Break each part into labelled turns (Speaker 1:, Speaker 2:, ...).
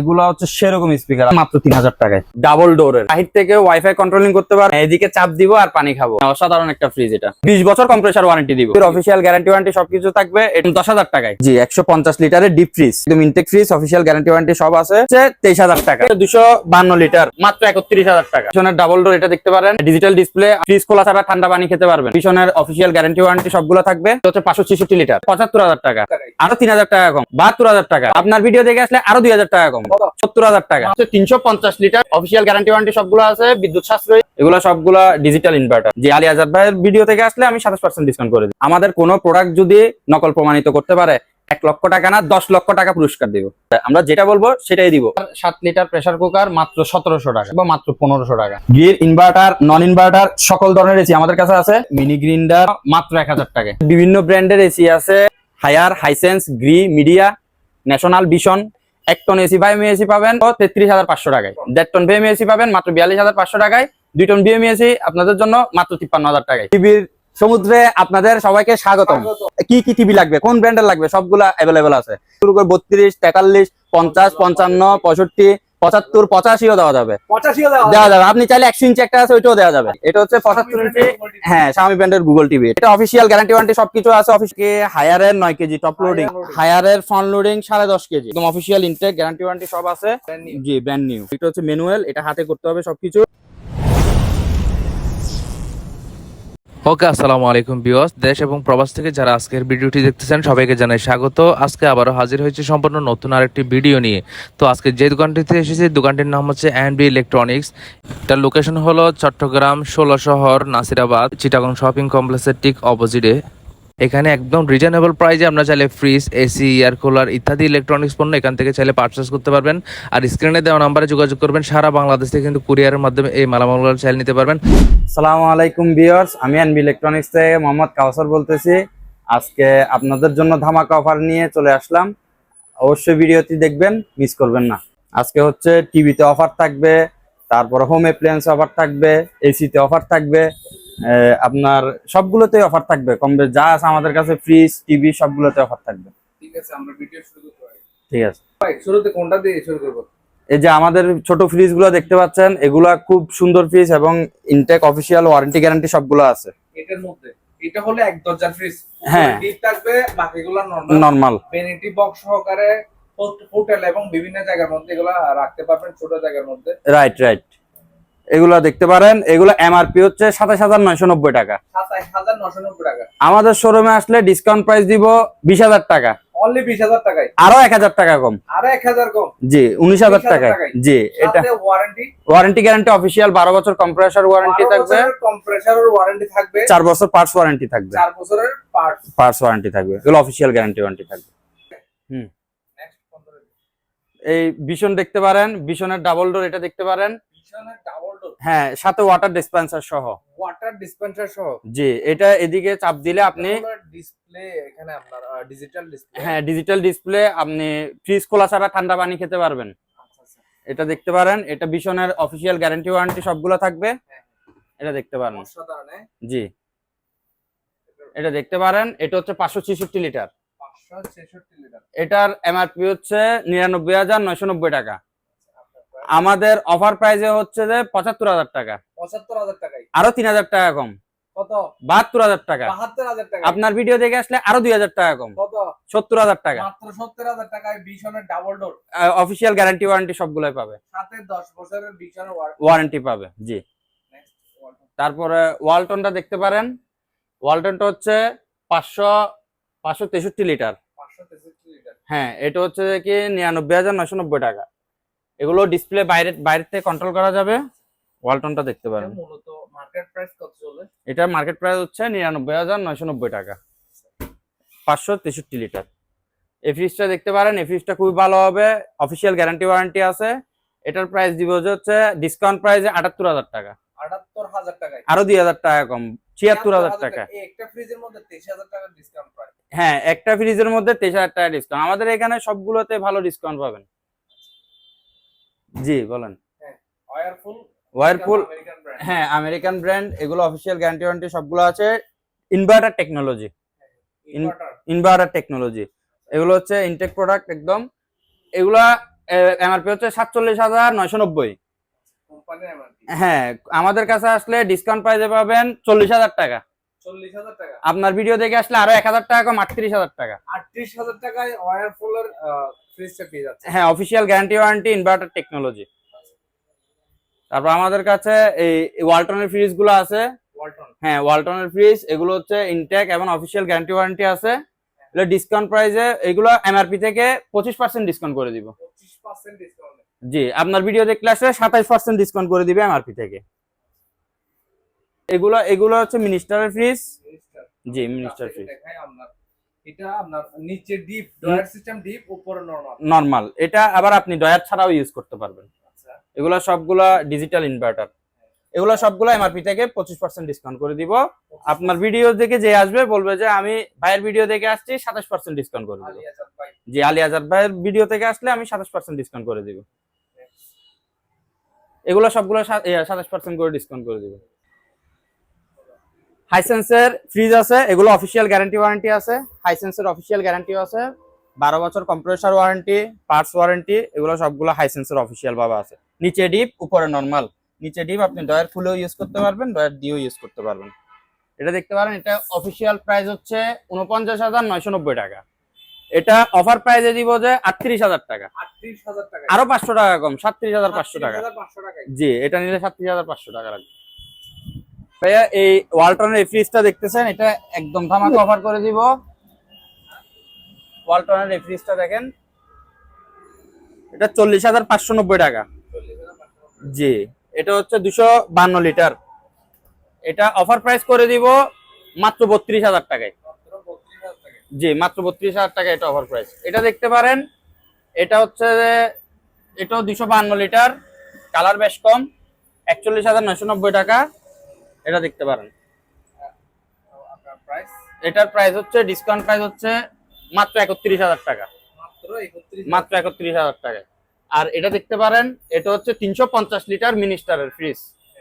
Speaker 1: এগুলো হচ্ছে সেরকম স্পিকার মাত্র তিন হাজার টাকায়। ডাবল বাহির থেকে ওয়াইফাই কন্ট্রোলিং করতে পারবে এদিকে চাপ দিব আর পানি খাব। অসাধারণ একটা ফ্রিজ এটা। বিশ বছর কম্প্রেসার ওয়ারেন্টি দিব। অফিসিয়াল গ্যারান্টি ওয়ারেন্টি সবকিছু থাকবে দশ হাজার টাকায়। জি, একশো পঞ্চাশ ডিপ ফ্রিজ একদম intact fridge official guarantee warranty সব আছে তেইশ হাজার টাকা। দুশো বান্ন লিটার, মাত্র একত্রিশ হাজার টাকা। পিছনের ডাবল ডোর এটা দেখতে পারেন। ডিজিটাল ডিসপ্লে ফ্রিজ খোলা ছাড়া ঠান্ডা পানি খেতে পারবেন। পিছনের অফিসিয়াল গ্যারান্টি ওয়ারেন্টি সবগুলো থাকবে হচ্ছে পাঁচশো ছেষট্টি লিটার, পঁচাত্তর হাজার টাকা। আরও তিন হাজার টাকা কম, বাহাত্তর হাজার টাকা। আপনার ভিডিও দেখে আসলে আরও দুই হাজার টাকা কম। সত্তর হাজার টাকা। তিনশো পঞ্চাশ লিটার। অফিসিয়াল গ্যারান্টি ওয়ারেন্টি সবগুলো আছে বিদ্যুৎ সাশ্রয়ী। এগুলো সবগুলো ডিজিটাল ইনভার্টার যে আলী আজাদ ভাইয়ের ভিডিও থেকে আসলে আমি সাতাশ পার্সেন্ট ডিসকাউন্ট করে দিই। আমাদের কোনো প্রোডাক্ট যদি নকল প্রমাণিত করতে পারে এক লক্ষ টাকা না দশ লক্ষ টাকা পুরস্কার দিব। আমরা যেটা বলব সেটাই দিব। সাত লিটার প্রেসার কুকার মাত্র সতেরোশো টাকা বা মাত্র পনেরোশো টাকা। গির ইনভার্টার নন ইনভার্টার সকল ধরনের এসি আমাদের কাছে আছে। মিনি গ্রিন্ডার মাত্র এক হাজার টাকা। বিভিন্ন ব্র্যান্ডের এসি আছে। Haier Hisense Gree Midea National Vision এক টন এসি বাই এসি পাবেন তেত্রিশ হাজার পাঁচশো টাকায়। দেড় টন ভিএম এসি পাবেন, মাত্র বিয়াল্লিশ হাজার পাঁচশো টাকায়। দুই টন ভিএম এসি আপনাদের জন্য মাত্র তিপ্পান্ন হাজার টাকায়। টিভির সমুদ্রে আপনাদের সবাইকে স্বাগত কি কি টিভি লাগবে? কোন ব্র্যান্ডের লাগবে? সবগুলা অ্যাভেলেবেল আছে। শুরু করে বত্রিশ, তেতাল্লিশ, পঞ্চাশ, পঞ্চান্ন, পঁয়ষট্টি পঁচাত্তর পঁচাশিও দেওয়া যাবে।
Speaker 2: দেওয়া
Speaker 1: যাবে? আপনি চাইলে একশো ইঞ্চি একটা আছে ওইটাও দেওয়া যাবে। এটা হচ্ছে পঁচাত্তর ইঞ্চি। হ্যাঁ স্বামী ব্র্যান্ডের গুগল টিভি এটা অফিসিয়াল গ্যারান্টি ওয়ারেন্টি সবকিছু আছে অফিস কে। হায়ারের নয় কেজি টপ লোডিং হায়ারের ফ্রন্ট লোডিং সাড়ে দশ কেজি। একদম অফিসিয়াল ইনটেক গ্যারান্টি ওয়ারেন্টি সব আছে। জি ব্র্যান্ড নিউ এটা হচ্ছে ম্যানুয়াল এটা হাতে করতে হবে সবকিছু।
Speaker 3: ওকে, আসসালামু আলাইকুম বিওস দেশ এবং প্রবাস থেকে যারা আজকের ভিডিওটি দেখতেছেন, সবাইকে জানাই স্বাগত। আজকে আবারও হাজির হয়েছে সম্পূর্ণ নতুন আরেকটি ভিডিও নিয়ে। তো আজকে যে দোকানটিতে এসেছি, দোকানটির নাম হচ্ছে অ্যান্ড বি ইলেকট্রনিক্স তার লোকেশন হলো চট্টগ্রাম, ষোলো শহর, নাসিরাবাদ, চিটাগং শপিং কমপ্লেক্সের ঠিক অপোজিটে এখানে একদম রিজনেবল প্রাইসে আপনারা চাইলে ফ্রিজ এসি এয়ার কুলার ইত্যাদি ইলেকট্রনিক্স পণ্য এখান থেকে চাইলে পারচেস করতে পারবেন। আর স্ক্রিনে দেওয়া নাম্বারে যোগাযোগ করবেন। সারা বাংলাদেশ থেকে কিন্তু কুরিয়ারের মাধ্যমে এই মালামালগুলো চাইলে নিতে পারবেন।
Speaker 1: সালামু আলাইকুম বিয়ার্স আমি এনবি ইলেকট্রনিক্স থেকে মোহাম্মদ কাউসার বলতেছি। আজকে আপনাদের জন্য ধামাকা অফার নিয়ে চলে আসলাম। অবশ্যই ভিডিওটি দেখবেন মিস করবেন না। আজকে হচ্ছে টিভিতে অফার থাকবে, তারপর হোম অ্যাপ্লিয়েন্স অফার থাকবে এসিতে অফার থাকবে। আপনার সবগুলোতে অফার থাকবে। কম বেশ যা আছে আমাদের কাছে ফ্রিজ টিভি সবগুলোতে অফার থাকবে।
Speaker 2: ঠিক আছে আমরা ভিডিও শুরু করতে
Speaker 1: ঠিক আছে।
Speaker 2: ভাই শুরুতে কোনটা দিয়ে শুরু করব?
Speaker 1: এই যে আমাদের ছোট ফ্রিজগুলো দেখতে পাচ্ছেন এগুলা খুব সুন্দর ফ্রিজ এবং ইনটেক অফিসিয়াল ওয়ারেন্টি গ্যারান্টি সবগুলো আছে।
Speaker 2: এটার মধ্যে এটা হলো এক দরজার ফ্রিজ
Speaker 1: হ্যাঁ।
Speaker 2: ডিপ থাকবে বাকিগুলো নরমাল
Speaker 1: নর্মাল
Speaker 2: ভ্যানিটি বক্স সহকারে হোটেল এবং বিভিন্ন জায়গার মধ্যে এগুলো রাখতে পারবেন ছোট জায়গার মধ্যে।
Speaker 1: রাইট রাইট এগুলা দেখতে পারেন। এগুলো এমআরপি হচ্ছে সাতাশ হাজার নয়শো নব্বই টাকা। আমাদের শোরুমে আসলে ডিসকাউন্ট প্রাইস দিব বিশ হাজার টাকা। আরও এক হাজার টাকা কম। জি উনিশ হাজার
Speaker 2: 19,000
Speaker 1: টাকায়।
Speaker 2: টাকায়।
Speaker 1: জি এটা
Speaker 2: ওয়ারেন্টি
Speaker 1: গ্যারান্টি অফিসিয়াল বারো বছর কম্প্রেসার ওয়ারেন্টি থাকবে। চার বছর পার্টস ওয়ারেন্টি থাকবে। পার্টস ওয়ারেন্টি থাকবে। এগুলো অফিসিয়াল গ্যারান্টি ওয়ারেন্টি থাকবে। এই ভীষণ দেখতে পারেন। ভীষণের ডাবল ডোর এটা দেখতে পারেন।
Speaker 2: ডাবল
Speaker 1: হ্যাঁ সাথে ওয়াটার ডিসপেন্সার সহ।
Speaker 2: ওয়াটার ডিসপেন্সার সহ?
Speaker 1: জি এটা এদিকে চাপ দিলে আপনি
Speaker 2: ডিসপ্লে এখানে আপনার ডিজিটাল ডিসপ্লে
Speaker 1: হ্যাঁ ডিজিটাল ডিসপ্লে আপনি ফ্রিজ খোলা ছাড়া ঠান্ডা পানি খেতে পারবেন।
Speaker 2: আচ্ছা,
Speaker 1: এটা দেখতে পারেন এটা ভীষণের অফিসিয়াল গ্যারান্টি ওয়ারেন্টি সবগুলো থাকবে।
Speaker 2: হ্যাঁ।
Speaker 1: এটা দেখতে পারেন।
Speaker 2: হ্যাঁ?
Speaker 1: জি। এটা দেখতে পারেন এটা হচ্ছে পাঁচশো ছেষট্টি লিটার। এটার এমআরপি হচ্ছে নিরানব্বই হাজার নয়শো নব্বই টাকা। আমাদের অফার প্রাইসে হচ্ছে যে পঁচাত্তর হাজার টাকা।
Speaker 2: পঁচাত্তর হাজার টাকায়।
Speaker 1: আরও তিন হাজার টাকা কম।
Speaker 2: কত?
Speaker 1: বাহাত্তর হাজার টাকা।
Speaker 2: বাহাত্তর হাজার টাকা
Speaker 1: আপনার ভিডিও দেখে আসলে আরও দুই হাজার টাকা কম।
Speaker 2: কত?
Speaker 1: সত্তর হাজার টাকা।
Speaker 2: মাত্র সত্তর হাজার টাকায় ভীষণের double door
Speaker 1: official guarantee warranty সবগুলোই পাবে।
Speaker 2: সাথে দশ বছরের ভীষণের
Speaker 1: ওয়ারেন্টি পাবে জি। তারপরে ওয়ালটনটা দেখতে পারেন। ওয়ালটনটা হচ্ছে পাঁচশো পাঁচশো তেষট্টি লিটার।
Speaker 2: পাঁচশো তেষট্টি লিটার।
Speaker 1: হ্যাঁ এটা হচ্ছে যে কি নিরানব্বই হাজার নয়শো নব্বই টাকা। এগুলো ডিসপ্লে বাইরে বাইরে থেকে কন্ট্রোল করা যাবে। ওয়ালটনটা দেখতে পারেন।
Speaker 2: মূলত মার্কেট প্রাইস কত চলে?
Speaker 1: এটার মার্কেট প্রাইস হচ্ছে নিরানব্বই হাজার নয়শো নব্বই টাকা। পাঁচশো তেষট্টি লিটার এই ফ্রিজটা দেখতে পারেন এই ফ্রিজটা খুবই ভালো হবে। অফিসিয়াল গ্যারান্টি ওয়ারেন্টি আছে। এটার প্রাইস দিব হচ্ছে ডিসকাউন্ট প্রাইসে আটাত্তর হাজার টাকা।
Speaker 2: আটাত্তর হাজার টাকায়।
Speaker 1: আরও দুই হাজার টাকা কম ছিয়াত্তর হাজার টাকা।
Speaker 2: একটা ফ্রিজের মধ্যে তেইশ হাজার টাকা ডিসকাউন্ট
Speaker 1: হ্যাঁ একটা ফ্রিজের মধ্যে তেইশ হাজার টাকা ডিসকাউন্ট আমাদের এখানে সবগুলোতে ভালো ডিসকাউন্ট পাবেন। জি বলেন। ওয়ারপুল হ্যাঁ আমেরিকান ব্র্যান্ড এগুলো অফিসিয়াল গ্যারান্টি ওয়ারেন্টি সবগুলো আছে। ইনভার্টার টেকনোলজি
Speaker 2: ইনভার্টার
Speaker 1: টেকনোলজি এগুলো হচ্ছে ইনটেক প্রোডাক্ট একদম। এগুলা এমআরপি হচ্ছে সাতচল্লিশ হাজার নয়শো নব্বই। হ্যাঁ আমাদের কাছে আসলে ডিসকাউন্ট প্রাইসে পাবেন চল্লিশ হাজার টাকা।
Speaker 2: চল্লিশ হাজার টাকা?
Speaker 1: আপনার ভিডিও দেখে আসলে আরও এক হাজার টাকা কম আটত্রিশ হাজার টাকা।
Speaker 2: আটত্রিশ হাজার টাকায় ওয়ারফুলের ফ্রিজটা পেয়ে যাচ্ছে।
Speaker 1: হ্যাঁ official guarantee warranty inverter technology তারপর আমাদের কাছে এই ওয়ালটনের ফ্রিজগুলো আছে হ্যাঁ ওয়ালটনের ফ্রিজ এগুলো হচ্ছে ইনটেক এবং অফিসিয়াল গ্যারান্টি ওয়ারেন্টি আছে। এগুলো ডিসকাউন্ট প্রাইসে এগুলো এমআরপি থেকে পঁচিশ পার্সেন্ট ডিসকাউন্ট করে দিব। জি আপনার ভিডিও দেখলে আসলে সাতাইশ পার্সেন্ট ডিসকাউন্ট করে দিবে এমআরপি থেকে। এগুলো এগুলো হচ্ছে মিনিস্টারের ফ্রিজ জি মিনিস্টার ফ্রিজ
Speaker 2: এটা আপনার নিচে ডিপ ডয়ার সিস্টেম ডিপ উপরে নরমাল
Speaker 1: নর্মাল এটা আবার আপনি ডয়ার ছাড়াও ইউজ করতে পারবেন।
Speaker 2: আচ্ছা।
Speaker 1: এগুলো সবগুলা ডিজিটাল ইনভার্টার এগুলো সবগুলো এমআরপি থেকে পঁচিশ পার্সেন্ট ডিসকাউন্ট করে দিব। আপনার ভিডিও দেখে যে আসবে বলবে যে আমি ভাইয়ের ভিডিও দেখে আসছি সাতাশ পার্সেন্ট ডিসকাউন্ট করে দিব। জি আলী আজাদ ভাইয়ের ভিডিও থেকে আসলে আমি সাতাশ পার্সেন্ট ডিসকাউন্ট করে দিব। এগুলো সবগুলো সাতাশ পার্সেন্ট করে ডিসকাউন্ট করে দিব। হাইসেন্সের ফ্রিজ আছে এগুলো অফিসিয়াল গ্যারান্টি ওয়ারেন্টি আছে। হাইসেন্সের অফিসিয়াল গ্যারান্টিও আছে। বারো বছর কম্প্রেসার ওয়ারেন্টি পার্টস ওয়ারেন্টি এগুলো সবগুলো হাইসেন্সের অফিসিয়াল ভাবে আছে। নিচে ডিপ উপরে নর্মাল নিচে ডিপ আপনি ডয়ার খুলেও ইউজ করতে পারবেন ডয়ার দিয়েও ইউজ করতে পারবেন। এটা দেখতে পারেন এটা অফিসিয়াল প্রাইস হচ্ছে উনপঞ্চাশ হাজার নয়শো নব্বই টাকা। এটা অফার প্রাইসে দিব যে আটত্রিশ হাজার টাকা।
Speaker 2: আটত্রিশ হাজার টাকা।
Speaker 1: আরও পাঁচশো টাকা কম সাতত্রিশ হাজার পাঁচশো টাকা।
Speaker 2: পাঁচশো টাকা
Speaker 1: জি এটা নিলে সাতত্রিশ হাজার পাঁচশো টাকা লাগবে। ভাইয়া, এই ওয়ালটনের এই ফ্রিজটা দেখতেছেন? এটা একদম ধামাকা অফার করে দিব। ওয়ালটনের এই ফ্রিজটা দেখেন। এটা চল্লিশ হাজার পাঁচশো নব্বই টাকা। জি, এটা হচ্ছে দুশো বান্ন লিটার। এটা অফার প্রাইস করে দিব মাত্র বত্রিশ হাজার টাকায়। জি, মাত্র বত্রিশ হাজার টাকা এটা অফার প্রাইস এটা দেখতে পারেন, এটা হচ্ছে এটাও দুশো বাহান্ন লিটার। কালার বেশ কম, একচল্লিশ হাজার নয়শো নব্বই টাকা। এটা দেখতে পারেন। এটার প্রাইস হচ্ছে ডিসকাউন্ট প্রাইস হচ্ছে মাত্র একত্রিশ হাজার টাকা।
Speaker 2: মাত্র একত্রিশ
Speaker 1: হাজার টাকা আর এটা দেখতে পারেন এটা হচ্ছে তিনশো পঞ্চাশ লিটার মিনিস্টারের ফ্রিজ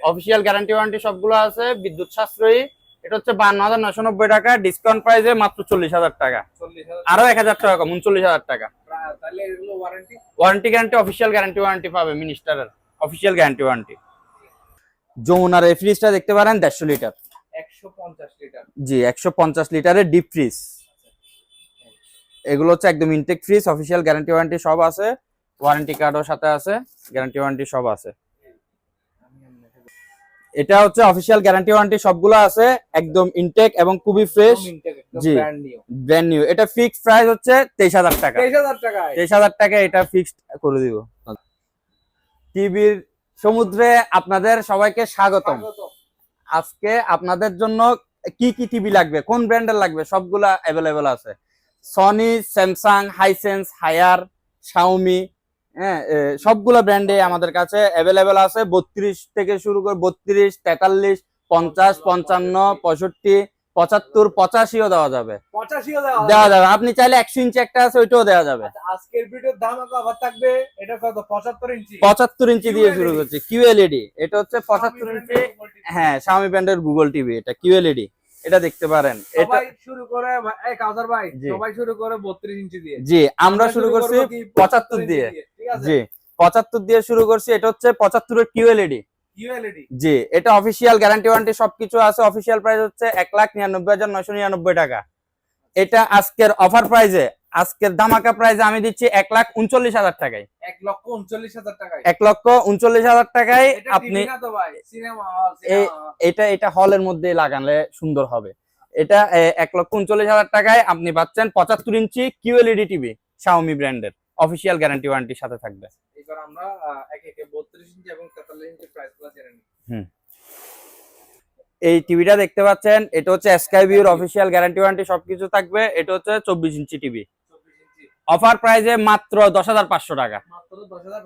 Speaker 1: অফিসিয়াল গ্যারান্টি ওয়ারেন্টি সবগুলো আছে বিদ্যুৎ সাশ্রয়ী। এটা হচ্ছে বান্ন হাজার নয়শো নব্বই টাকা ডিসকাউন্ট প্রাইসে মাত্র চল্লিশ হাজার টাকা। আরও এক হাজার টাকা কম উনচল্লিশ হাজার টাকা।
Speaker 2: Warranty
Speaker 1: guarantee official guarantee warranty পাবে মিনিস্টারের। অফিসিয়াল গ্যারান্টি ওয়ারেন্টি যমুনার এই ফ্রিজটা দেখতে পারেন দেড়শো লিটার জি একশো পঞ্চাশ লিটারের ডিপ ফ্রিজ এগুলো হচ্ছে একদম intact fridge official guarantee warranty সব আছে। ওয়ারেন্টি কার্ডও সাথে আছে গ্যারান্টি ওয়ারেন্টি সব আছে। এটা হচ্ছে অফিসিয়াল গ্যারান্টি ওয়ারেন্টি সবগুলো আছে একদম ইনটেক এবং খুবই ফ্রেশ জি।
Speaker 2: ব্র্যান্ড নিউ
Speaker 1: এটা ফিক্সড প্রাইস হচ্ছে তেইশ হাজার টাকা।
Speaker 2: তেইশ হাজার
Speaker 1: টাকা এটা ফিক্সড করে দিব। টিভির সমুদ্রে আপনাদের সবাইকে স্বাগতম। আজকে আপনাদের জন্য কি কি টিভি লাগবে কোন ব্র্যান্ডের লাগবে সবগুলা অ্যাভেলেবেল আছে। Sony Samsung Hisense Haier Xiaomi হ্যাঁ সবগুলো ব্র্যান্ডে আমাদের কাছে অ্যাভেলেবেল আছে। বত্রিশ থেকে শুরু করে বত্রিশ তেতাল্লিশ পঞ্চাশ পঞ্চান্ন পঁয়ষট্টি পঁচাত্তর পঁচাশিও দেওয়া যাবে।
Speaker 2: পঁচাশিও দেওয়া
Speaker 1: যাবে। আপনি চাইলে একশো ইঞ্চি একটা আছে ওইটাও দেওয়া যাবে।
Speaker 2: আচ্ছা, আজকের ভিডিওর দাম আবার থাকবে এটা কত? পঁচাত্তর ইঞ্চি?
Speaker 1: পঁচাত্তর ইঞ্চি দিয়ে শুরু
Speaker 2: QLED
Speaker 1: করছে। কিউএলইডি এটা হচ্ছে পঁচাত্তর ইঞ্চি। হ্যাঁ শাওমি ব্র্যান্ডের গুগল টিভি এটা কিউএলইডি এটা দেখতে পারেন। এটা
Speaker 2: শুরু করে এই কাউসার ভাই সবাই শুরু করে বত্রিশ ইঞ্চি দিয়ে।
Speaker 1: জি আমরা শুরু করছি
Speaker 2: করব কি?
Speaker 1: পঁচাত্তর
Speaker 2: ইঞ্চি
Speaker 1: দিয়ে। জি দিয়ে শুরু করছি। এটা হচ্ছে পঁচাত্তরের কিউএলইডি
Speaker 2: কিউএলইডি
Speaker 1: জি এটা অফিসিয়াল গ্যারান্টি ওয়ারেন্টি সবকিছু আছে অফিসিয়াল প্রাইস হচ্ছে এক লাখ নিরানব্বই হাজার নয়শো নিরানব্বই টাকা। এটা আজকের অফার প্রাইজে আজকের ধামাকা প্রাইজে আমি দিচ্ছি এক লাখ উনচল্লিশ হাজার টাকায়।
Speaker 2: এক লক্ষ উনচল্লিশ হাজার টাকায়।
Speaker 1: এক লক্ষ উনচল্লিশ হাজার টাকায় আপনি এটা এটা হলের মধ্যে লাগালে সুন্দর হবে। এটা এক লক্ষ উনচল্লিশ হাজার টাকায় আপনি পাচ্ছেন পঁচাত্তর ইঞ্চি কিউএলইডি টিভি শাওমি ব্র্যান্ডের অফিসিয়াল গ্যারান্টি ওয়ারেন্টির সাথে থাকবে।
Speaker 2: এবার আমরা আহ, একে একে বত্রিশ ইঞ্চি এবং তেতাল্লিশ ইঞ্চি প্রাইস জেনে নিই
Speaker 1: এই টিভিটা দেখতে পাচ্ছেন এটা হচ্ছে স্কাই ভিউর অফিসিয়াল গ্যারান্টি ওয়ারেন্টি সবকিছু থাকবে। এটা হচ্ছে চব্বিশ ইঞ্চি টিভি। অফার প্রাইজে মাত্র দশ হাজার পাঁচশো টাকা।
Speaker 2: মাত্র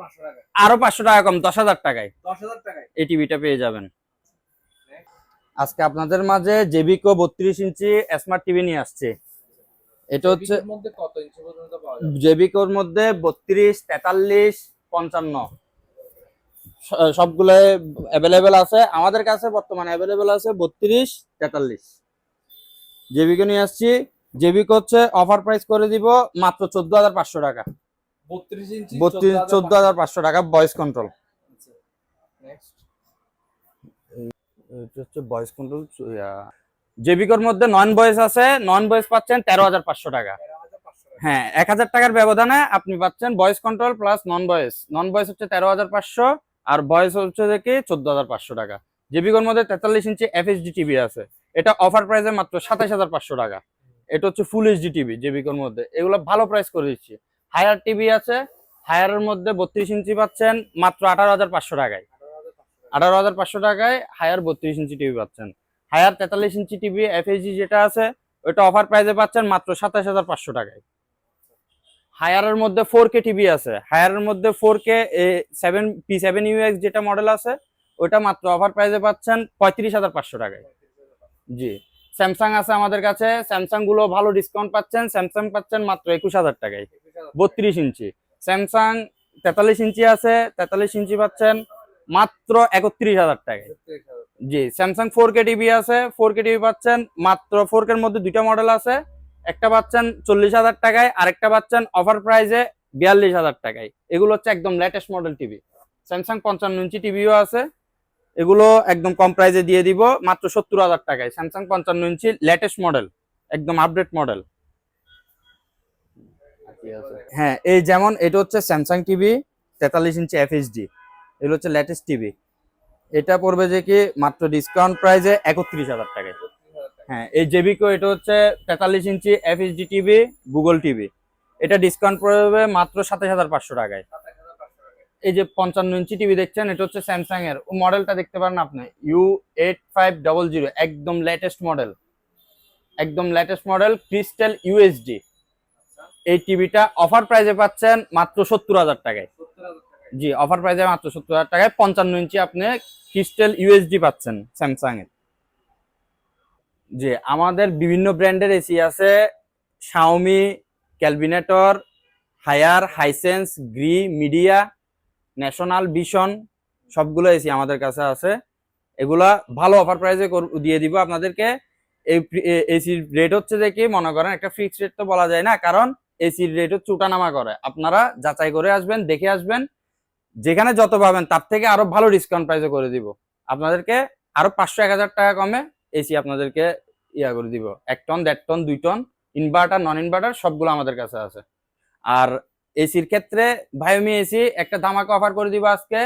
Speaker 2: পাঁচশো টাকা।
Speaker 1: আরও পাঁচশো টাকা কম দশ হাজার টাকায়।
Speaker 2: দশ হাজার টাকায়।
Speaker 1: এই টিভিটা পেয়ে যাবেন। আজকে আপনাদের মাঝে জেবিকো বত্রিশ ইঞ্চি স্মার্ট টিভি নিয়ে আসছে। এটা হচ্ছে
Speaker 2: এর মধ্যে কত ইঞ্চি পর্যন্ত পাওয়া যাবে?
Speaker 1: জেবিকোর মধ্যে বত্রিশ তেতাল্লিশ পঞ্চান্ন। সবগুলো অ্যাভেলেবেল আছে। আমাদের কাছে বর্তমানে অ্যাভেলেবেল আছে বত্রিশ তেতাল্লিশ। জেবিকো নিয়ে আসছি। জেবিকো হচ্ছে অফার প্রাইস করে দিব মাত্র চোদ্দ হাজার পাঁচশো টাকা।
Speaker 2: বত্রিশ
Speaker 1: চোদ্দ হাজার পাঁচশো টাকা ভয়েস কন্ট্রোল এটা হচ্ছে ভয়েস কন্ট্রোল জেবিকোর মধ্যে নন ভয়েস আছে নন ভয়েস পাচ্ছেন তেরো হাজার পাঁচশো টাকা। হ্যাঁ এক হাজার টাকার ব্যবধানে আপনি পাচ্ছেন voice control plus non voice non voice হচ্ছে তেরো হাজার পাঁচশো আর ভয়েস হচ্ছে দেখি চোদ্দ হাজার পাঁচশো টাকা। জেবিকোর মধ্যে তেতাল্লিশ ইঞ্চি এফএসডি টিভি আছে। এটা অফার প্রাইসে মাত্র সাতাশ হাজার পাঁচশো টাকা। এটা হচ্ছে ফুল এইচডি টিভি জেবিকোর মধ্যে। এগুলো ভালো প্রাইস করে দিচ্ছি। হায়ার টিভি আছে হায়ারের মধ্যে বত্রিশ ইঞ্চি পাচ্ছেন মাত্র আঠারো হাজার পাঁচশো টাকায়।
Speaker 2: আঠারো হাজার পাঁচশো
Speaker 1: টাকায় হায়ার বত্রিশ ইঞ্চি টিভি পাচ্ছেন। হায়ার তেতাল্লিশ ইঞ্চি টিভি এফএসজি যেটা আছে, ওইটা অফার প্রাইসে পাচ্ছেন মাত্র সাতাশ হাজার পাঁচশো টাকায়। হায়ারের মধ্যে ফোর কে টিভি আছে। হায়ারের মধ্যে four K seven P seven UX যেটা মডেল আছে, ওইটা মাত্র অফার প্রাইসে পাচ্ছেন পঁয়ত্রিশ হাজার পাঁচশো টাকায়। জি। স্যামসাং আছে আমাদের কাছে। স্যামসাংগুলো ভালো ডিসকাউন্ট পাচ্ছেন। স্যামসাং পাচ্ছেন মাত্র একুশ হাজার টাকায়। বত্রিশ ইঞ্চি। স্যামসাং তেতাল্লিশ ইঞ্চি আছে। তেতাল্লিশ ইঞ্চি পাচ্ছেন মাত্র একত্রিশ হাজার টাকায়। জি স্যামসাং ফোর কে টিভি আছে ফোর কে টিভি পাচ্ছেন, মাত্র ফোর কের মধ্যে দুইটা মডেল আছে। একটা পাচ্ছেন চল্লিশ হাজার টাকায়, আরেকটা পাচ্ছেন অফার প্রাইসে বিয়াল্লিশ হাজার টাকায়। এগুলো হচ্ছে একদম লেটেস্ট মডেল টিভি স্যামসাং পঞ্চান্ন ইঞ্চি টিভিও আছে। এগুলো একদম কম প্রাইসে দিয়ে দিব, মাত্র সত্তর হাজার টাকায়। স্যামসাং পঞ্চান্ন ইঞ্চি লেটেস্ট মডেল একদম আপডেট মডেল হ্যাঁ এই যেমন, এটা হচ্ছে স্যামসাং টিভি তেতাল্লিশ ইঞ্চি এফএসডি এগুলো হচ্ছে লেটেস্ট টিভি এটা পড়বে যে কি? মাত্র ডিসকাউন্ট প্রাইসে একত্রিশ হাজার টাকায়। হ্যাঁ এই জেবিকো এটা হচ্ছে তেতাল্লিশ inch FSD TV Google TV এটা ডিসকাউন্ট পড়বে মাত্র সাতাশ হাজার পাঁচশো টাকায়। এই যে পঞ্চান্ন ইঞ্চি টিভি দেখছেন, এটা হচ্ছে স্যামসাং এর ও মডেলটা দেখতে পারেন আপনি। U eight five double zero একদম লেটেস্ট মডেল একদম লেটেস্ট মডেল ক্রিস্টাল ইউএসডি এই টিভিটা অফার প্রাইসে পাচ্ছেন মাত্র সত্তর হাজার টাকায়। জি অফার প্রাইসে মাত্র সত্তর হাজার টাকায় পঞ্চান্ন ইঞ্চি আপনি ক্রিস্টাল ইউএসডি পাচ্ছেন স্যামসাং এর। জি, আমাদের বিভিন্ন ব্র্যান্ডের এসি আছে। Xiaomi Kelvinator Haier Hisense Gree Midea National Vision সবগুলো এসি আমাদের কাছে আছে। এগুলা ভালো অফার প্রাইসে দিয়ে দিব আপনাদেরকে। এই এসির রেট হচ্ছে যে কি, মনে করেন একটা ফিক্সড রেট তো বলা যায় না, কারণ এসির রেট হচ্ছে উঠানামা করে। আপনারা যাচাই করে আসবেন, দেখে আসবেন। যেখানে যত পাবেন তার থেকে আরও ভালো ডিসকাউন্ট প্রাইসে করে দিব। আপনাদেরকে আরও পাঁচশো এক হাজার টাকা কমে এসি আপনাদেরকে ইয়া করে দিব। এক টন দেড় টন দুই টন ইনভার্টার নন ইনভার্টার সবগুলো আমাদের কাছে আছে। আর এসির ক্ষেত্রে ভায়োমি এসি একটা ধামাকা অফার করে দিব আজকে।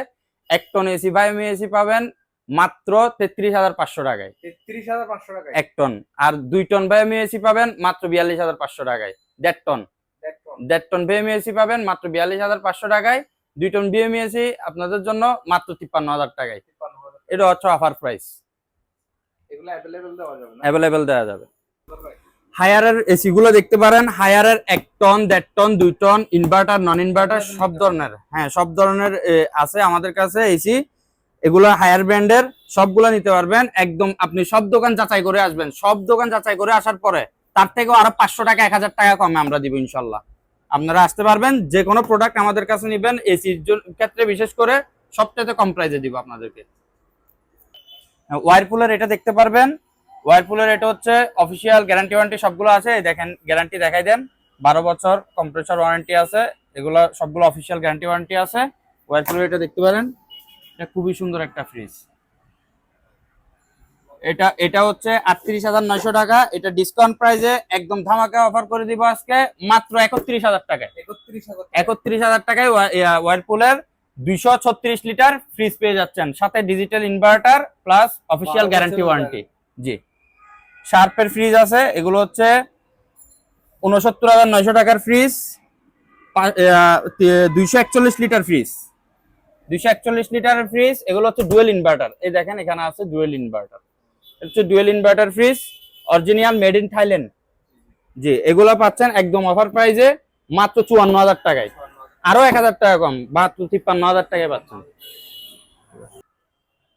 Speaker 1: এক টন এসি ভায়োমি এসি পাবেন মাত্র তেত্রিশ হাজার পাঁচশো টাকায়।
Speaker 2: তেত্রিশ হাজার পাঁচশো টাকা
Speaker 1: এক টন আর দুই টন ভায়োমি এসি পাবেন মাত্র বিয়াল্লিশ হাজার পাঁচশো টাকায়। দেড় টন দেড় টন ভিএমই এসি পাবেন মাত্র বিয়াল্লিশ হাজার পাঁচশো টাকায়। দুই টন বিএমই এসি আপনাদের জন্য মাত্র তিপ্পান্ন হাজার টাকায়। এটা হচ্ছে অফার প্রাইস
Speaker 2: অ্যাভেলেবেল দেওয়া যাবে না?
Speaker 1: অ্যাভেলেবেল দেওয়া যাবে। হায়ারের এসি গুলো দেখতে পারেন হায়ারের এক টন দেড় টন দুই টন ইনভার্টার নন ইনভার্টার সব ধরনের। হ্যাঁ সব ধরনের আছে আমাদের কাছে এসি এগুলো হায়ার ব্র্যান্ডের সবগুলো নিতে পারবেন। একদম আপনি সব দোকান যাচাই করে আসবেন। সব দোকান যাচাই করে আসার পরে তার থেকেও আরও পাঁচশো টাকা এক হাজার টাকা কমে আমরা দিব ইনশাল্লাহ। আপনারা আসতে পারবেন, যে কোনো প্রোডাক্ট আমাদের কাছে নিবেন এসির ক্ষেত্রে বিশেষ করে সবটাতে কম প্রাইসে দিব আপনাদেরকে। ওয়ারপুলের এটা দেখতে পারবেন। ওয়ারপুলের এটা হচ্ছে অফিসিয়াল গ্যারান্টি ওয়ারেন্টি সবগুলো আছে। দেখেন গ্যারান্টি দেখাই দেন। বারো বছর কম্প্রেসার ওয়ারেন্টি আছে। এগুলো সবগুলো অফিসিয়াল গ্যারান্টি ওয়ারেন্টি আছে। ওয়ারপুলের এটা দেখতে পারেন। এটা খুবই সুন্দর একটা ফ্রিজ এটা এটা হচ্ছে আটত্রিশ হাজার নয়শো টাকা। এটা ডিসকাউন্ট প্রাইসে একদম ধামাকা অফার করে দিব আজকে মাত্র একত্রিশ হাজার টাকায়।
Speaker 2: একত্রিশ হাজার
Speaker 1: টাকায় ওয়ারপুলের দুইশো ছত্রিশ লিটার ফ্রিজ পেয়ে যাচ্ছেন। সাথে digital inverter plus official guarantee warranty জি। শার্পের ফ্রিজ আছে এগুলো হচ্ছে উনসত্তর হাজার নয়শো টাকার ফ্রিজ দুইশো একচল্লিশ লিটার ফ্রিজ দুইশো একচল্লিশ লিটার ফ্রিজ এগুলো হচ্ছে ডুয়েল ইনভার্টার এই দেখেন এখানে আছে ডুয়েল ইনভার্টার হচ্ছে dual inverter fridge original made in Thailand. জি এগুলো পাচ্ছেন একদম অফার প্রাইসে মাত্র চুয়ান্ন হাজার টাকায়। আরও এক হাজার টাকা কম বাহাত্তর তিপ্পান্ন হাজার টাকায় পাচ্ছেন।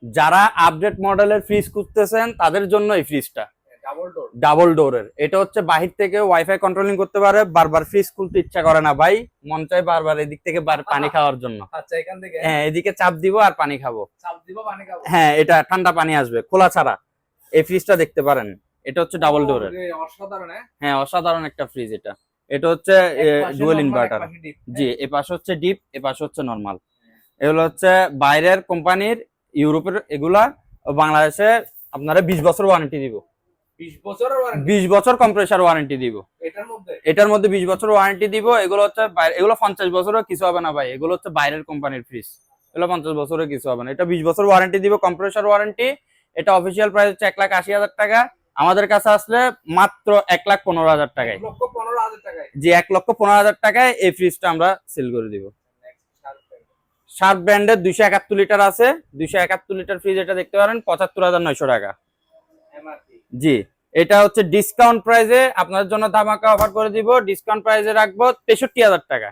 Speaker 1: যারা আপডেট মডেলের ফ্রিজ খুঁজতেছেন তাদের জন্য এই ফ্রিজটা
Speaker 2: ডাবল ডোর
Speaker 1: ডোরের এটা হচ্ছে বাহির থেকে ওয়াইফাই কন্ট্রোলিং করতে পারে বারবার ফ্রিজ খুলতে ইচ্ছা করে না ভাই। মন চায় বারবার এদিক থেকে বার- পানি খাওয়ার জন্য।
Speaker 2: আচ্ছা
Speaker 1: হ্যাঁ এদিকে চাপ দিব আর পানি খাব। হ্যাঁ এটা ঠান্ডা পানি আসবে খোলা ছাড়া। এই ফ্রিজটা দেখতে পারেন। এটা হচ্ছে ডাবল ডোরের
Speaker 2: হ্যাঁ?
Speaker 1: হ্যাঁ অসাধারণ একটা ফ্রিজ এটা। এটা হচ্ছে ডুয়েল ইনভার্টার জি এ পাশে হচ্ছে ডিপ এ পাশে হচ্ছে নর্মাল এগুলো হচ্ছে বাইরের কোম্পানির ইউরোপের এগুলা বাংলাদেশে আপনারা বিশ বছর ওয়ারেন্টি দিব।
Speaker 2: 20 বছরের warranty?
Speaker 1: বিশ বছর কম্প্রেসার ওয়ারেন্টি দিব।
Speaker 2: এটার মধ্যে?
Speaker 1: এটার মধ্যে বিশ বছর ওয়ারেন্টি দিব। এগুলো হচ্ছে বাইরে- এগুলো পঞ্চাশ বছরও কিছু হবে না ভাই। এগুলো হচ্ছে বাইরের কোম্পানির ফ্রিজ এগুলো পঞ্চাশ বছরের কিছু হবে না। এটা বিশ বছর ওয়ারেন্টি দিব কম্প্রেসার ওয়ারেন্টি এটা অফিসিয়াল প্রাইস হচ্ছে এক লাখ আশি হাজার টাকা। আমাদের কাছে আসলে মাত্র এক লাখ পনেরো হাজার টাকায়। যে এক লক্ষ পনেরো হাজার টাকায় এই ফ্রিজটা আমরা সেল করে দিব। শার্প ব্র্যান্ডের দুইশো একাত্তর লিটার আছে। দুইশো একাত্তর লিটার ফ্রিজ এটা দেখতে পারেন পঁচাত্তর হাজার নয়শো টাকা। জি এটা হচ্ছে ডিসকাউন্ট প্রাইসে আপনাদের জন্য ধামাকা অফার করে দিব। ডিসকাউন্ট প্রাইসে রাখব তেষট্টি হাজার টাকা।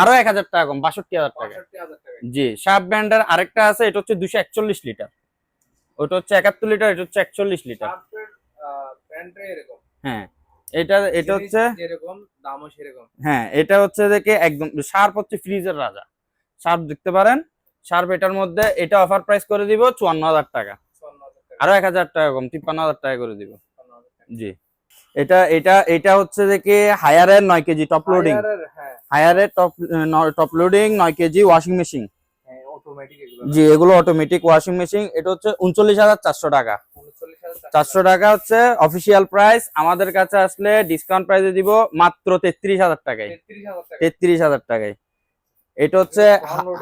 Speaker 1: আরও এক হাজার টাকা কম বাষট্টি হাজার টাকা।
Speaker 2: 65,000 টাকা।
Speaker 1: জি শার্প ব্র্যান্ডের আরেকটা আছে এটা হচ্ছে দুশো একচল্লিশ লিটার ওটা হচ্ছে একাত্তর লিটার এটা হচ্ছে একচল্লিশ লিটার।
Speaker 2: এরকম।
Speaker 1: হ্যাঁ এটা এটা হচ্ছে
Speaker 2: যেরকম দামও সেরকম।
Speaker 1: হ্যাঁ এটা হচ্ছে দেখে একদম শার্প হচ্ছে ফ্রিজের রাজা। শার্প দেখতে পারেন শার্প এটার মধ্যে এটা অফার প্রাইস করে দিব চুয়ান্ন হাজার টাকা।
Speaker 2: 54,000 টাকা।
Speaker 1: আরও এক হাজার টাকা কম তিপ্পান্ন হাজার টাকা করে দিব।
Speaker 2: 54,000
Speaker 1: জি। এটা এটা এটা হচ্ছে দেখে হায়ারের নয় কেজি টপ লোডিং
Speaker 2: হ্যাঁ।
Speaker 1: হায়ারের টপ টপ লোডিং নয় কেজি ওয়াশিং মেশিন জি এগুলো অটোমেটিক ওয়াশিং মেশিন এটা হচ্ছে উনচল্লিশ হাজার চারশো টাকা। চারশো টাকা। হচ্ছে অফিসিয়াল প্রাইস আমাদের কাছে আসলে ডিসকাউন্ট প্রাইসে দিব মাত্র তেত্রিশ হাজার টাকায়। তেত্রিশ হাজার টাকায়। এটা হচ্ছে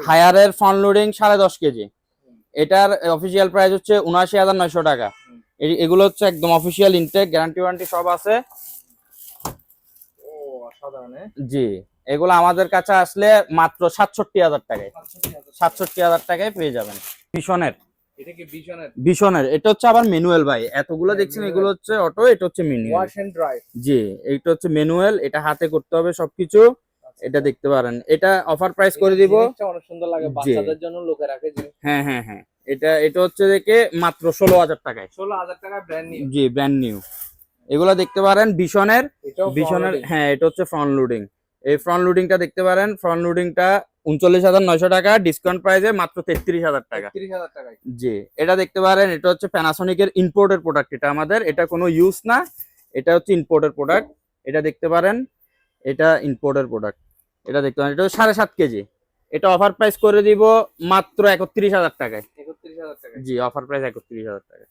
Speaker 1: হায়ারের ফ্রন্ট লোডিং সাড়ে দশ কেজি। এটার অফিসিয়াল প্রাইস হচ্ছে উনআশি হাজার নয়শো টাকা। এগুলো হচ্ছে একদম অফিসিয়াল ইনটেক গ্যারান্টি ওয়ারেন্টি সব আছে? জি এগুলো আমাদের কাছে আসলে মাত্র সাতষট্টি হাজার টাকায়। সাতষট্টি হাজার টাকায় পেয়ে যাবেন। ভীষণের।
Speaker 2: এটা বিশনের
Speaker 1: ভীষণের? এটা হচ্ছে আবার ম্যানুয়াল ভাই। এতগুলো দেখছেন এগুলো হচ্ছে অটো এটা হচ্ছে ম্যানুয়াল। জি এইটা হচ্ছে ম্যানুয়াল। এটা হাতে করতে হবে সবকিছু। এটা দেখতে পারেন। এটা অফার প্রাইস করে দিব।
Speaker 2: অনেক সুন্দর লাগে। বাচ্চাদের জন্য লোকে রাখে
Speaker 1: হ্যাঁ হ্যাঁ হ্যাঁ। এটা এটা হচ্ছে দেখে মাত্র ষোলো হাজার টাকায়।
Speaker 2: ষোলো হাজার টাকা ব্র্যান্ড নিউ
Speaker 1: জি ব্র্যান্ড নিউ এগুলো দেখতে পারেন ভীষণের
Speaker 2: এটাও
Speaker 1: ভীষণের হ্যাঁ এটা হচ্ছে ফ্রন্ট লোডিং এই ফ্রন্ট লোডিংটা দেখতে পারেন ফ্রন্ট লোডিংটা উনচল্লিশ হাজার নয়শো টাকা ডিসকাউন্ট প্রাইসে মাত্র তেত্রিশ হাজার টাকা। জি এটা দেখতে পারেন এটা হচ্ছে প্যানাসোনিকের ইম্পোর্টের প্রোডাক্ট এটা আমাদের এটা কোনো ইউজ না এটা হচ্ছে ইম্পোর্টের প্রোডাক্ট এটা দেখতে পারেন এটা ইম্পোর্টের প্রোডাক্ট এটা দেখতে পারেন এটা হচ্ছে সাড়ে সাত কেজি। এটা অফার প্রাইস করে দিব মাত্র একত্রিশ হাজার টাকায়।
Speaker 2: একত্রিশ হাজার টাকায়।
Speaker 1: জি অফার প্রাইস একত্রিশ হাজার টাকা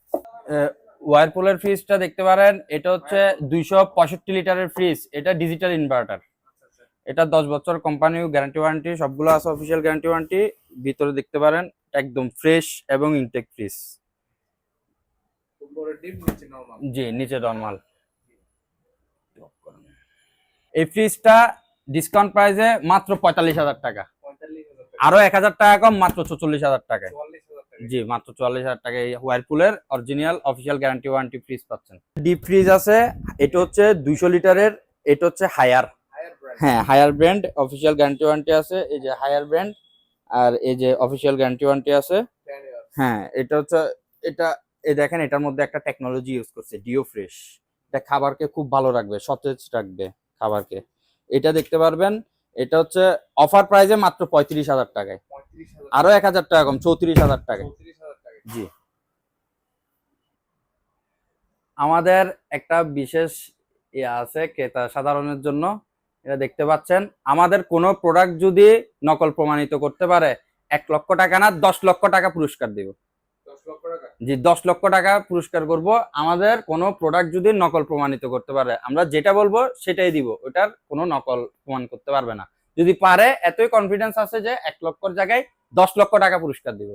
Speaker 1: ওয়ারপুলের ফ্রিজটা দেখতে পারেন এটা হচ্ছে দুইশো পঁয়ষট্টি লিটারের ফ্রিজ এটা ডিজিটাল ইনভার্টার
Speaker 2: আচ্ছা আচ্ছা।
Speaker 1: এটা দশ বছর কোম্পানি গ্যারান্টি ওয়ারেন্টি সবগুলো আছে অফিসিয়াল গ্যারান্টি ওয়ারেন্টি ভিতরে দেখতে পারেন একদম ফ্রেশ এবং ইনটেক ফ্রিজ
Speaker 2: উপরে ডিপ নিচে নরমাল
Speaker 1: জি নিচে নর্মাল এই ফ্রিজটা ডিসকাউন্ট প্রাইসে মাত্র পঁয়তাল্লিশ হাজার টাকা। আরও এক হাজার টাকা কম মাত্র চল্লিশ হাজার টাকায়।
Speaker 2: চুয়াল্লিশ হাজার টাকা
Speaker 1: জি মাত্র চুয়াল্লিশ হাজার টাকায় ওয়ারপুলের original official guarantee warranty fridge পাচ্ছেন। ডিপ ফ্রিজ আছে এটা হচ্ছে দুইশো লিটারের এটা হচ্ছে হায়ার হ্যাঁ Haier brand official guarantee warranty আছে এই যে হায়ার ব্র্যান্ড আর এই যে অফিসিয়াল গ্যারান্টি ওয়ারেন্টি আছে। হ্যাঁ এটা হচ্ছে এটা এই দেখেন এটার মধ্যে একটা টেকনোলজি ইউজ করছে ডিও ফ্রেশ এটা খাবারকে খুব ভালো রাখবে সতেজ রাখবে খাবারকে। এটা দেখতে পারবেন এটা হচ্ছে অফার প্রাইসে মাত্র পঁয়ত্রিশ হাজার টাকায়। আরও এক হাজার টাকা কম
Speaker 2: চৌত্রিশ হাজার টাকা।
Speaker 1: জি। আমাদের একটা বিশেষ ইয়ে আছে ক্রেতা সাধারণের জন্য। এটা দেখতে পাচ্ছেন। আমাদের কোনো প্রোডাক্ট যদি নকল প্রমাণিত করতে পারে এক লক্ষ টাকা না দশ লক্ষ টাকা পুরস্কার দিব।
Speaker 2: দশ লক্ষ টাকা?
Speaker 1: জি দশ লক্ষ টাকা পুরস্কার করব। আমাদের কোনো প্রোডাক্ট যদি নকল প্রমাণিত করতে পারে আমরা যেটা বলব সেটাই দিব। ওটার কোনো নকল প্রমাণ করতে পারবে না। যদি পারে এতই কনফিডেন্স আছে যে এক লক্ষর জায়গায় দশ লক্ষ টাকা পুরস্কার দিব।